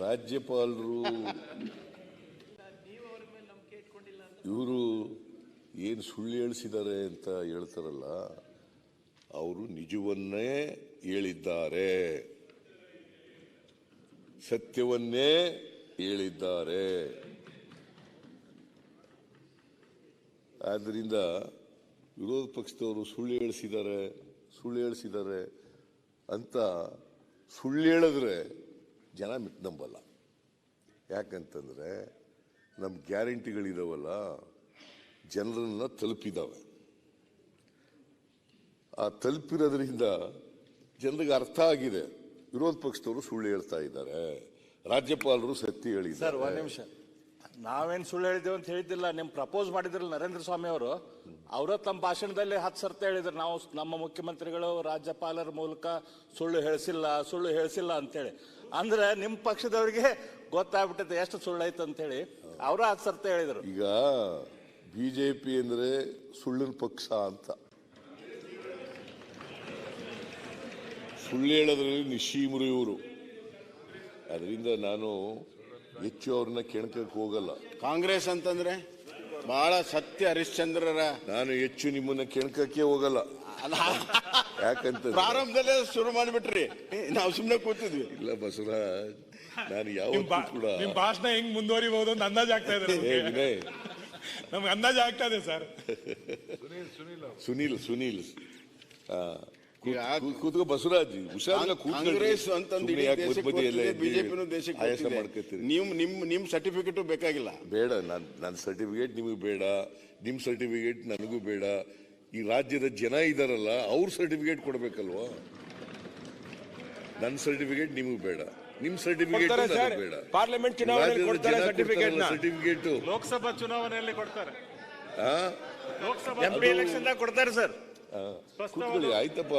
ರಾಜ್ಯಪಾಲರು. ಇವರು ಏನು ಸುಳ್ಳು ಹೇಳಿಸಿದ್ದಾರೆ ಅಂತ ಹೇಳ್ತಾರಲ್ಲ, ಅವರು ನಿಜವನ್ನೇ ಹೇಳಿದ್ದಾರೆ. ಸತ್ಯವನ್ನೇ ಹೇಳಿದ್ದಾರೆ. ಆದ್ದರಿಂದ ವಿರೋಧ ಪಕ್ಷದವರು ಸುಳ್ಳು ಹೇಳಿಸಿದ್ದಾರೆ ಸುಳ್ಳು ಹೇಳಿಸಿದ್ದಾರೆ ಅಂತ ಸುಳ್ಳು ಹೇಳಿದ್ರೆ ಜನ ನಂಬಲ್ಲ. ಯಾಕಂತಂದರೆ ನಮ್ಮ ಗ್ಯಾರಂಟಿಗಳಿದಾವಲ್ಲ, ಜನರನ್ನ ತಲುಪಿದ್ದಾವೆ ಆ ತಲುಪಿರೋದ್ರಿಂದ ಜನರಿಗೆ ಅರ್ಥ ಆಗಿದೆ. ವಿರೋಧ ಪಕ್ಷದವರು ಸುಳ್ಳು ಹೇಳ್ತಾ ಇದ್ದಾರೆ. ರಾಜ್ಯಪಾಲರು ಸತ್ಯ ಹೇಳಿದ್ದಾರೆ. ನಾವೇನ್ ಸುಳ್ಳು ಹೇಳಿದ್ದೇವೆ ಅಂತ ಹೇಳಿದ್ದಿಲ್ಲ. ನಿಮ್ ಪ್ರಪೋಸ್ ಮಾಡಿದ್ರಲ್ಲ ನರೇಂದ್ರ ಸ್ವಾಮಿ ಅವರು. ಅವರ ತಮ್ಮ ಭಾಷಣದಲ್ಲಿ ಹತ್ತು ಸರ್ತಿ ಹೇಳಿದ್ರು. ನಾವು ನಮ್ಮ ಮುಖ್ಯಮಂತ್ರಿಗಳು, ರಾಜ್ಯಪಾಲರ ಮೂಲಕ ಸುಳ್ಳು ಹೇಳಿಸಿಲ್ಲ ಸುಳ್ಳು ಹೇಳಿಸಿಲ್ಲ ಅಂತೇಳಿ. ಅಂದ್ರೆ ನಿಮ್ಮ ಪಕ್ಷದವರಿಗೆ ಗೊತ್ತಾಗ್ಬಿಟ್ಟಿದೆ ಎಷ್ಟು ಸುಳ್ಳು ಐತೆ ಅಂತೇಳಿ. ಅವರು ಹತ್ತು ಸರ್ತಿ ಹೇಳಿದ್ರು. ಈಗ ಬಿಜೆಪಿ ಅಂದ್ರೆ ಸುಳ್ಳಿನ ಪಕ್ಷ ಅಂತ. ಸುಳ್ಳು ಹೇಳೋದ್ರಲ್ಲಿ ನಿಶೀಮರು ಇವರು. ಅದರಿಂದ ನಾನು ಹೆಚ್ಚು ಅವ್ರನ್ನ ಕೆಣಕಕ್ಕೆ ಹೋಗಲ್ಲ. ಕಾಂಗ್ರೆಸ್ ಅಂತಂದ್ರೆ ಬಹಳ ಸತ್ಯ ಹರಿಶ್ಚಂದ್ರರ ನಾನು ಹೆಚ್ಚು ನಿಮ್ಮನ್ನ ಕೆಣಕಕ್ಕೆ ಹೋಗಲ್ಲ. ಯಾಕಂತ ಪ್ರಾರಂಭದಲ್ಲೇ ಶುರು ಮಾಡಿಬಿಟ್ರಿ. ನಾವು ಸುಮ್ಮನೆ ಕೂತಿದ್ವಿ. ಇಲ್ಲ ಬಸವರಾಜ್ ನಾನು ಯಾವ ಕೂಡ ನಿಮ್ ಭಾಷಣ ಹೆಂಗ್ ಮುಂದುವರಿಬಹುದು ಅಂತ ಅಂದಾಜ್ ಆಗ್ತಾ ಇದೆ ಏ ನಮ್ಗೆ. ವಿನಯ್. ನಮ್ಗೆ ಅಂದಾಜ್ ಆಗ್ತಾ ಇದೆ ಸರ್. ಸುನೀಲ್ ಸುನೀಲ್. ಕೂತ್ಕೋ ಬಸವರಾಜ್ ಕಾಂಗ್ರೆಸ್ ಅಂತಂದು ಬಿಜೆಪಿನೂ ದೇಶಕ್ಕೆ ಆಯಾಸ ಮಾಡ್ಕೊತೀರಿ. ನೀವು ನಿಮ್ ನಿಮ್ ಸರ್ಟಿಫಿಕೇಟು ಬೇಕಾಗಿಲ್ಲ. ಬೇಡ ನಾನು ನನ್ನ ಸರ್ಟಿಫಿಕೇಟ್ ನಿಮಗೆ ಬೇಡ ನಿಮ್ಮ ಸರ್ಟಿಫಿಕೇಟ್ ನನಗೂ ಬೇಡ. ಈ ರಾಜ್ಯದ ಜನ ಇದಾರಲ್ಲ ಅವ್ರ ಸರ್ಟಿಫಿಕೇಟ್ ಕೊಡ್ಬೇಕಲ್ವಾ? ನನ್ನ ಸರ್ಟಿಫಿಕೇಟ್ ನಿಮಗೆ ಬೇಡ. ನಿಮ್ ಸರ್ಟಿಫಿಕೇಟ್ ಬೇಡ. ಪಾರ್ಲಿಮೆಂಟ್ ಚುನಾವಣೆಯಲ್ಲಿ ಕೊಡ್ತಾರೆ certificate ಸರ್ಟಿಫಿಕೇಟ್ ಲೋಕಸಭಾ ಚುನಾವಣೆಯಲ್ಲಿ ಕೊಡ್ತಾರೆ. ಕೊಡ್ತಾರೆ ಸರ್. ಕೂತ್ಕೊಳ್ಳಿ ಆಯ್ತಪ್ಪ.